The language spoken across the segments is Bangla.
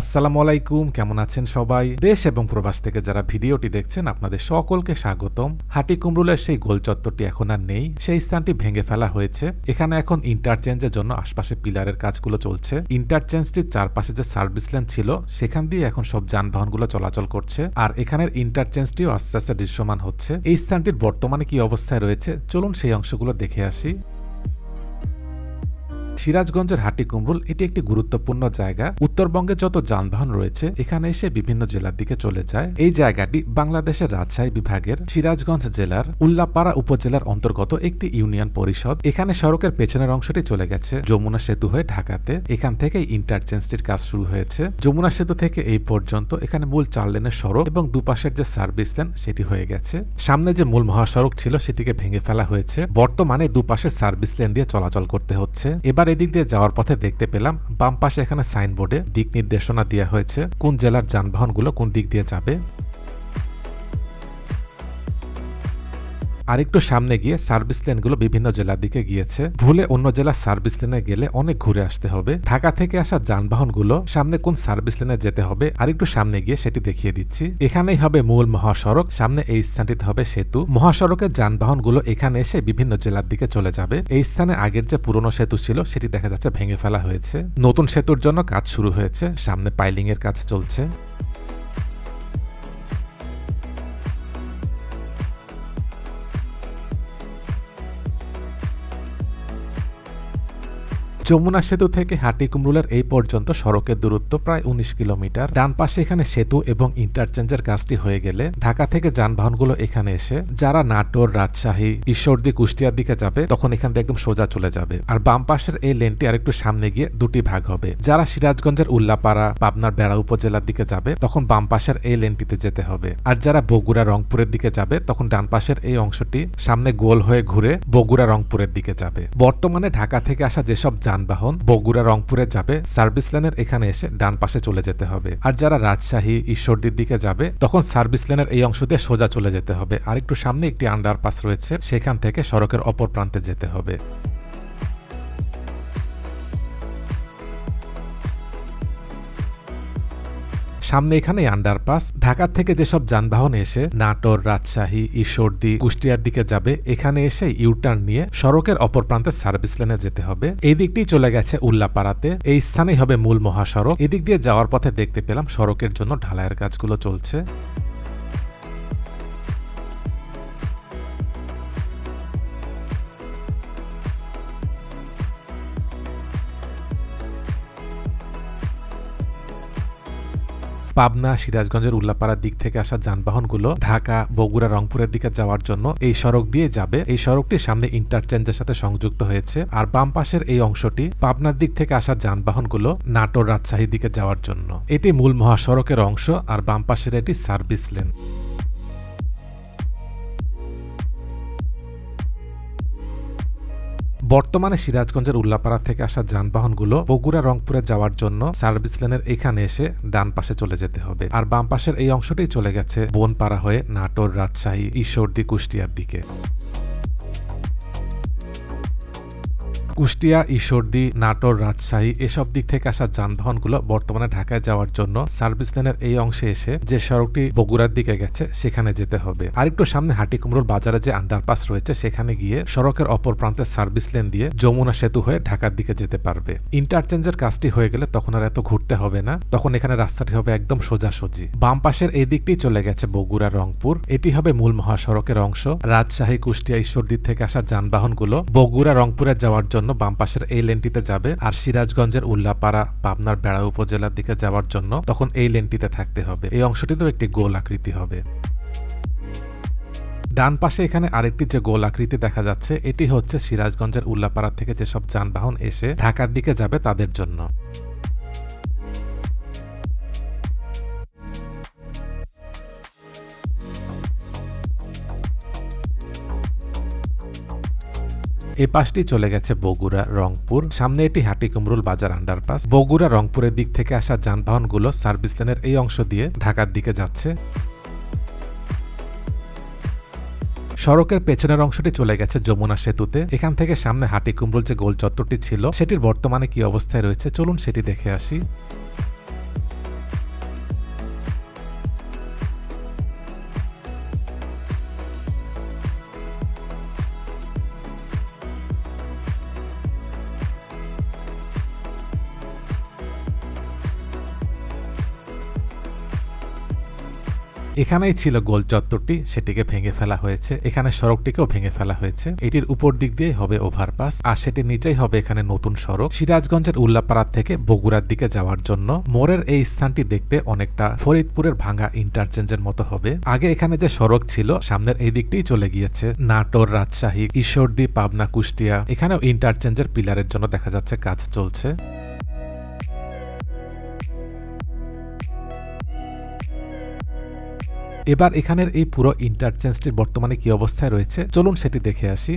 আসসালামু আলাইকুম, কেমন আছেন সবাই? দেশ এবং প্রবাস থেকে যারা ভিডিওটি দেখছেন, আপনাদের সকলকে স্বাগতম। হাটি কুমরুলের সেই গোল চত্বরটি এখন আর নেই, সেই স্থানটি ভেঙে ফেলা হয়েছে। এখানে এখন ইন্টারচেঞ্জের জন্য আশপাশে পিলারের কাজগুলো চলছে। ইন্টারচেঞ্জটির চারপাশে যে সার্ভিস লেন ছিল, সেখান দিয়ে এখন সব যানবাহনগুলো চলাচল করছে। আর এখানের ইন্টারচেঞ্জটিও আস্তে আস্তে দৃশ্যমান হচ্ছে। এই স্থানটির বর্তমানে কি অবস্থায় রয়েছে, চলুন সেই অংশগুলো দেখে আসি। সিরাজগঞ্জের হাটি কুমরুল, এটি একটি গুরুত্বপূর্ণ জায়গা। উত্তরবঙ্গে যত যানবাহন রয়েছে, এখানে এসে বিভিন্ন জেলার দিকে চলে যায়। এই জায়গাটি বাংলাদেশের রাজশাহী বিভাগের সিরাজগঞ্জ জেলার উল্লাপাড়া উপজেলার অন্তর্গত একটি ইউনিয়ন পরিষদ। এখানে সড়কের পেছনের অংশটি চলে গেছে, যমুনা সেতু হয়ে ঢাকাতে। এখান থেকে ইন্টারচেঞ্জটির কাজ শুরু হয়েছে। যমুনা সেতু থেকে এই পর্যন্ত এখানে মূল চার লেনের সড়ক এবং দুপাশের যে সার্ভিস লেন, সেটি হয়ে গেছে। সামনে যে মূল মহাসড়ক ছিল, সেটিকে ভেঙে ফেলা হয়েছে। বর্তমানে দুপাশে সার্ভিস লেন দিয়ে চলাচল করতে হচ্ছে। এবার এদিক দিয়ে যাওয়ার পথে দেখতে পেলাম, বাম পাশে এখানে সাইনবোর্ডে দিক নির্দেশনা দেওয়া হয়েছে, কোন জেলার যানবাহনগুলো কোন দিক দিয়ে যাবে। আরেকটু সামনে গিয়ে সার্ভিস লেনগুলো বিভিন্ন জেলার দিকে গিয়েছে। ভুলে অন্য জেলার সার্ভিস লেনে গেলে অনেক ঘুরে আসতে হবে। ঢাকা থেকে আসা যানবাহনগুলো সামনে কোন সার্ভিস লেনে যেতে হবে আরেকটু সামনে গিয়ে সেটি দেখিয়ে দিচ্ছি। এখানেই হবে মূল মহাসড়ক, সামনে এই স্থানটিতে হবে সেতু। মহাসড়কের যানবাহনগুলো এখানে এসে বিভিন্ন জেলার দিকে চলে যাবে। এই স্থানে আগের যে পুরনো সেতু ছিল সেটি দেখা যাচ্ছে ভেঙে ফেলা হয়েছে। নতুন সেতুর জন্য কাজ শুরু হয়েছে, সামনে পাইলিং এর কাজ চলছে। যমুনা সেতু থেকে হাটি কুমরুলের এই পর্যন্ত সড়কের দূরত্ব প্রায় উনিশ কিলোমিটার। ডান পাশে এখানে সেতু এবং ইন্টারচেঞ্জের কাজটি হয়ে গেলে ঢাকা থেকে যানবাহনগুলো এখানে এসে যারা নাটোর, রাজশাহী, ঈশ্বরদী, কুষ্টিয়ার দিকে যাবে, তখন এখান থেকে একদম সোজা চলে যাবে। আর বাম পাশের এই লেনটি আরেকটু সামনে গিয়ে দুটি ভাগ হবে। যারা সিরাজগঞ্জের উল্লাপাড়া, পাবনার বেড়া উপজেলার দিকে যাবে, তখন বাম পাশের এই লেনটিতে যেতে হবে। আর যারা বগুড়া, রংপুরের দিকে যাবে, তখন ডান পাশের এই অংশটি সামনে গোল হয়ে ঘুরে বগুড়া, রংপুরের দিকে যাবে। বর্তমানে ঢাকা থেকে আসা যেসব যানবাহন বগুড়া, রংপুরে যাবে সার্ভিস লেনের এখানে এসে ডান পাশে চলে যেতে হবে। আর যারা রাজশাহী, ঈশ্বরদীর দিকে যাবে, তখন সার্ভিস লেনের এই অংশ দিয়ে সোজা চলে যেতে হবে। আর একটু সামনে একটি আন্ডারপাস রয়েছে, সেখান থেকে সড়কের অপর প্রান্তে যেতে হবে। সামনে এখানে আন্ডারপাস ঢাকার থেকে যেসব যানবাহন এসে নাটোর, রাজশাহী, ঈশ্বরদী, কুষ্টিয়ার দিকে যাবে, এখানে এসে ইউটার্ন নিয়ে সড়কের অপর প্রান্তে সার্ভিস লেনে যেতে হবে। এই দিকটি চলে গেছে উল্লাপাড়াতে। এই স্থানেই হবে মূল মহাসড়ক। এদিক দিয়ে যাওয়ার পথে দেখতে পেলাম সড়কের জন্য ঢালাইয়ের কাজগুলো চলছে। পাবনা, সিরাজগঞ্জের উল্লাপাড়ার দিক থেকে আসা যানবাহনগুলো ঢাকা, বগুড়া, রংপুরের দিকে যাওয়ার জন্য এই সড়ক দিয়ে যাবে। এই সড়কটি সামনে ইন্টারচেঞ্জের সাথে সংযুক্ত হয়েছে। আর বাম পাশের এই অংশটি পাবনার দিক থেকে আসা যানবাহনগুলো নাটোর রাজশাহীর দিকে যাওয়ার জন্য। এটি মূল মহাসড়কের অংশ, আর বাম পাশের এটি সার্ভিস লেন। বর্তমানে সিরাজগঞ্জের উল্লাপাড়া থেকে আসা যানবাহনগুলো বগুড়া, রংপুরে যাওয়ার জন্য সার্ভিস লেনের এখানে এসে ডান পাশে চলে যেতে হবে। আর বাম পাশের এই অংশটি চলে গেছে বনপাড়া হয়ে নাটোর, রাজশাহী, ঈশ্বরদী, কুষ্টিয়ার দিকে। কুষ্টিয়া, ঈশ্বরদী, নাটোর, রাজশাহী এসব দিক থেকে আসা যানবাহনগুলো বর্তমানে ঢাকায় যাওয়ার জন্য সার্ভিস লেনের এই অংশে এসে যে সড়কটি বগুড়ার দিকে গেছে, সেখানে যেতে হবে। আরেকটু সামনে হাটি কুমরোর বাজারে যে আন্ডারপাস রয়েছে, সেখানে গিয়ে সড়কের অপর প্রান্তে সার্ভিস লেন দিয়ে যমুনা সেতু হয়ে ঢাকার দিকে যেতে পারবে। ইন্টারচেঞ্জের কাজটি হয়ে গেলে তখন আর এত ঘুরতে হবে না। তখন এখানে রাস্তাটি হবে একদম সোজাসুজি। বাম পাশের এই দিকটি চলে গেছে বগুড়া, রংপুর। এটি হবে মূল মহাসড়কের অংশ। রাজশাহী, কুষ্টিয়া, ঈশ্বরদীর থেকে আসা যানবাহনগুলো বগুড়া, রংপুরে যাওয়ার জন্য জন্য বাম পাশের এই লেনটিতে যাবে। আর সিরাজগঞ্জের উল্লাপাড়া, পাবনার বেড়া উপজেলার দিকে যাওয়ার জন্য তখন এই লেনটিতে থাকতে হবে। এই অংশটিতেও একটি গোল আকৃতি হবে। ডান পাশে এখানে আরেকটি যে গোল আকৃতি দেখা যাচ্ছে, এটি হচ্ছে সিরাজগঞ্জের উল্লাপাড়া থেকে যেসব যানবাহন এসে ঢাকার দিকে যাবে তাদের জন্য। এই পাশটি চলে গেছে বগুড়া, রংপুর। সামনে এটি হাটি কুমরুল বাজার আন্ডারপাস বগুড়া, রংপুরের দিক থেকে আসা যানবাহনগুলো সার্ভিস লেনের এই অংশ দিয়ে ঢাকার দিকে যাচ্ছে। সড়কের পেছনের অংশটি চলে গেছে যমুনা সেতুতে। এখান থেকে সামনে হাটি কুমরুল যে গোল চত্বরটি ছিল, সেটির বর্তমানে কি অবস্থায় রয়েছে, চলুন সেটি দেখে আসি। এখানেই ছিল গোল চত্বরটি, সেটিকে ভেঙে ফেলা হয়েছে। এখানে সড়কটিকেও ভেঙে ফেলা হয়েছে। এটির উপর দিক দিয়ে হবে ওভারপাস, আর সেটির নিচেই হবে এখানে নতুন সড়ক। সিরাজগঞ্জের উল্লাপাড়া থেকে বগুড়ার দিকে যাওয়ার জন্য মোড়ের এই স্থানটি দেখতে অনেকটা ফরিদপুরের ভাঙা ইন্টারচেঞ্জের মতো হবে। আগে এখানে যে সড়ক ছিল, সামনের এই দিকটিই চলে গিয়েছে। নাটোর, রাজশাহী, ঈশ্বরদী, পাবনা, কুষ্টিয়া, এখানেও ইন্টারচেঞ্জের পিলারের জন্য দেখা যাচ্ছে কাজ চলছে। এবার এখানের এই পুরো ইন্টারচেঞ্জটির বর্তমানে কি অবস্থায় রয়েছে, চলুন সেটি দেখে আসি।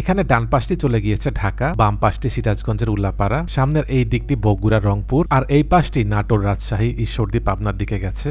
এখানে ডান পাশটি চলে গিয়েছে ঢাকা, বাম পাশটি সিরাজগঞ্জের উল্লাপাড়া, সামনের এই দিকটি বগুড়া, রংপুর, আর এই পাশটি নাটোর রাজশাহী, ঈশ্বরদী, পাবনার দিকে গেছে।